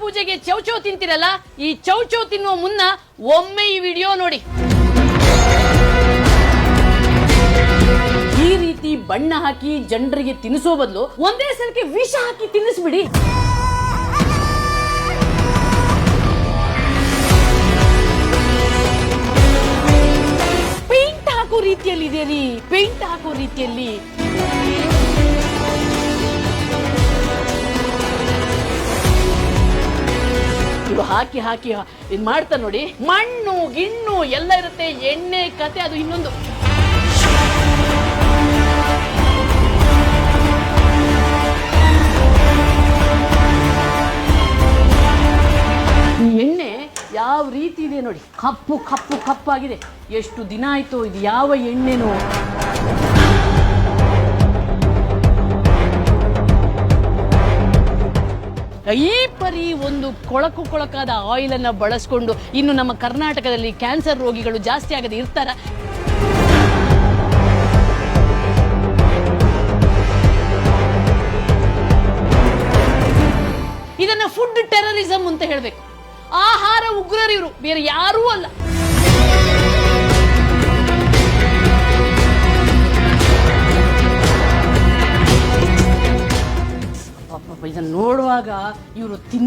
ಪೂಜೆಗೆ ಚೌಚೌ ತಿಂತಿರಲ್ಲ, ಈ ಚೌಚೌ ತಿನ್ನುವ ಮುನ್ನ ಒಮ್ಮೆ ಈ ವಿಡಿಯೋ ನೋಡಿ. ಈ ರೀತಿ ಬಣ್ಣ ಹಾಕಿ ಜನರಿಗೆ ತಿನ್ನಿಸೋ ಬದಲು ಒಂದೇ ಸಲಕ್ಕೆ ವಿಷ ಹಾಕಿ ತಿನ್ನಿಸ್ಬಿಡಿ. ಪೇಂಟ್ ಹಾಕೋ ರೀತಿಯಲ್ಲಿ ಇದೆ ರೀ ಪೇಂಟ್ ಹಾಕೋ ರೀತಿಯಲ್ಲಿ. ಹಾಕಿ ಹಾಕಿ ಇದು ಮಾಡ್ತಾ ನೋಡಿ. ಮಣ್ಣು, ಗಿಣ್ಣು ಎಲ್ಲ ಇರುತ್ತೆ. ಎಣ್ಣೆ, ಕತೆ, ಅದು ಇನ್ನೊಂದು. ಎಣ್ಣೆ ಯಾವ ರೀತಿ ಇದೆ ನೋಡಿ. ಕಪ್ಪು ಕಪ್ಪು, ಕಪ್ಪಾಗಿದೆ. ಎಷ್ಟು ದಿನ ಆಯಿತು, ಇದು ಯಾವ ಎಣ್ಣೆನೋ. ಈ ಪರಿ ಒಂದು ಕೊಳಕು ಕೊಳಕಾದ ಆಯಿಲ್ ಅನ್ನ ಬಳಸ್ಕೊಂಡು ಇನ್ನು ನಮ್ಮ ಕರ್ನಾಟಕದಲ್ಲಿ ಕ್ಯಾನ್ಸರ್ ರೋಗಿಗಳು ಜಾಸ್ತಿ ಆಗದೆ ಇರ್ತಾರ? ಇದನ್ನ ಫುಡ್ ಟೆರರಿಸಂ ಅಂತ ಹೇಳ್ಬೇಕು. ಆಹಾರ ಉಗ್ರರಿವರು, ಬೇರೆ ಯಾರೂ ಅಲ್ಲ. ಪಾಪ ಇದನ್ನ ನೋಡುವಾಗ ಇವರು